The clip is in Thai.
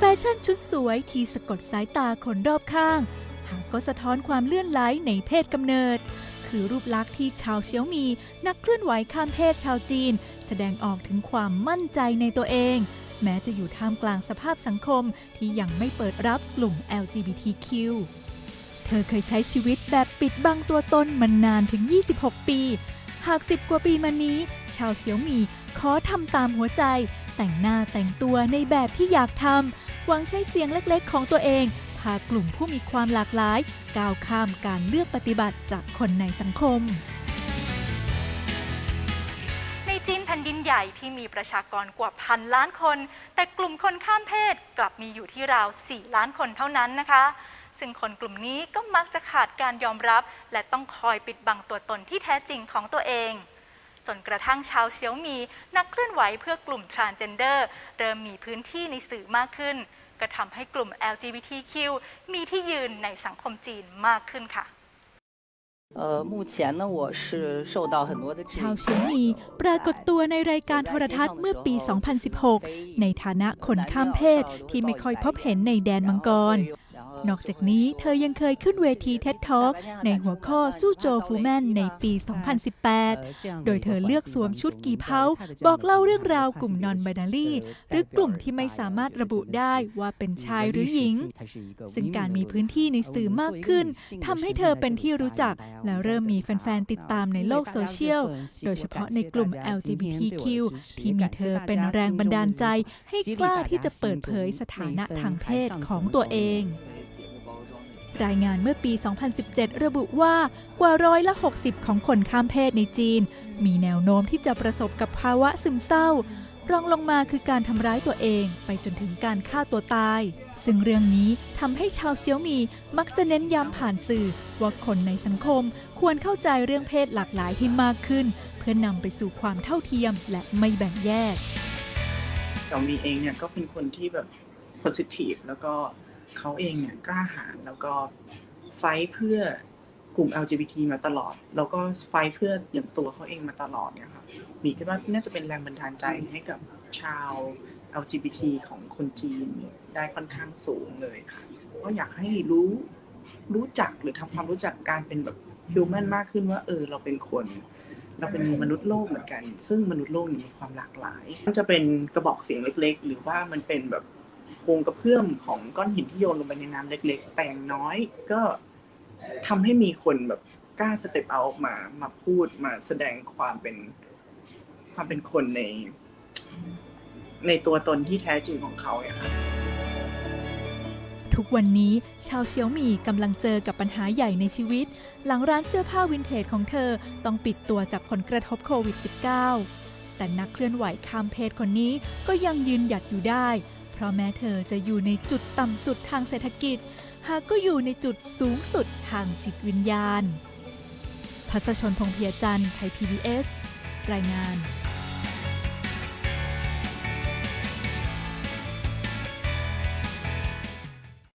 แฟชั่นชุดสวยที่สะกดสายตาคนรอบข้าง หากก็สะท้อนความเลื่อนไหลในเพศกำเนิด คือรูปลักษณ์ที่ชาวเชียวมีนักเคลื่อนไหวข้ามเพศชาวจีน แสดงออกถึงความมั่นใจในตัวเอง แม้จะอยู่ท่ามกลางสภาพสังคมที่ยังไม่เปิดรับกลุ่ม LGBTQ เธอเคยใช้ชีวิตแบบปิดบังตัวตนมานานถึง 26 ปี หาก10กว่าปีมานี้ ชาวเสียวหมีขอทำตามหัวใจ แต่งหน้าแต่งตัวในแบบที่อยากทำ หวังใช้เสียงเล็กๆ ของตัวเอง พากลุ่มผู้มีความหลากหลาย ก้าวข้ามการเลือกปฏิบัติจากคนในสังคม ในจีนแผ่นดินใหญ่ที่มีประชากรกว่าพันล้านคน แต่กลุ่มคนข้ามเพศกลับมีอยู่ที่ราว 4 ล้านคนเท่านั้นนะคะซึ่งคนกลุ่มนี้ก็มักจะขาดการยอมรับ และต้องคอยปิดบังตัวตนที่แท้จริงของตัวเอง จนกระทั่งชาวเซียวมี นักเคลื่อนไหวเพื่อกลุ่มทรานเจนเดอร์ เริ่มมีพื้นที่ในสื่อมากขึ้น กระทำให้กลุ่ม LGBTQ มีที่ยืนในสังคมจีนมากขึ้นค่ะชาวเฉียงมีปรากฏตัวในรายการโทรทัศน์เมื่อปี 2016 ในฐานะคนข้ามเพศที่ไม่ค่อยพบเห็นในแดนมังกร นอกจากนี้เธอยังเคยขึ้นเวที TED Talk ในหัวข้อสู้โจฟูแมนในปี 2018 โดยเธอเลือกสวมชุดกี่เพาบอกเล่าเรื่องราวกลุ่มนอนบ i นารีหรือกลุ่มที่ไม่สามารถระบุได้ว่าเป็นชายหรือหญิง ซึ่งการมีพื้นที่ในสื่อมากขึ้นทำให้เธอเป็นที่รู้จัก และเริ่มมีแฟนๆ ติดตามในโลกโซเชียล โดยเฉพาะในกลุ่ม LGBTQ ที่มีเธอเป็นแรงบันดาลใจ ให้กล้าที่จะเปิดเผยสถานะทางเพศของตัวเอง รายงานเมื่อปี 2017 ระบุว่ากว่าร้อยละ 60 ของคนข้ามเพศในจีน มีแนวโน้มที่จะประสบกับภาวะซึมเศร้ารองลงมาคือการทำร้ายตัวเองไปจนถึงการฆ่าตัวตาย ซึ่งเรื่องนี้ทำให้ชาวเซียวมีมักจะเน้นย้ำผ่านสื่อ ว่าคนในสังคมควรเข้าใจเรื่องเพศหลากหลายให้มากขึ้น เพื่อนำไปสู่ความเท่าเทียมและไม่แบ่งแยกเสี่ยวมีเองเนี่ยก็เป็นคนที่แบบ positive แล้วก็ เขาเองเนี่ยกล้าหาญแล้วก็ไฟเพื่อกลุ่ม LGBT มาตลอด แล้วก็ไฟเพื่ออย่างตัวเขาเองมาตลอดเนี่ยค่ะมีคิดว่าน่าจะเป็นแรงบันดาลใจให้กับชาว LGBT ของคนจีนได้ค่อนข้างสูงเลยค่ะก็อยากให้รู้รู้จักหรือทำความรู้จักการเป็นแบบ human มากขึ้นว่าเออเราเป็นคน เราเป็นมนุษย์โลกเหมือนกัน ซึ่งมนุษย์โลกมีความหลากหลาย มันจะเป็นกระบอกเสียงเล็ก ๆ หรือว่ามันเป็นแบบ วงกระเพื่อมของก้อนหินที่โยนลงไปในน้ำเล็ก ๆ แต่อย่างน้อยก็ทำให้มีคนแบบกล้าสเต็ปเอาออกมามาพูดมาแสดงความเป็นความเป็นคนใน ในตัวตนที่แท้จริงของเขาอะค่ะทุกวันนี้ชาวเชียวหมี่กำลังเจอกับปัญหาใหญ่ในชีวิต หลังร้านเสื้อผ้าวินเทจของเธอต้องปิดตัวจากผลกระทบโควิด -19 แต่นักเคลื่อนไหวข้ามเพศคนนี้ก็ยังยืนหยัดอยู่ได้ เพราะแม้เธอจะอยู่ในจุดต่ำสุดทางเศรษฐกิจ หากก็อยู่ในจุดสูงสุดทางจิตวิญญาณ พัสชนพงเพียจันทร์ไทย PBS รายงาน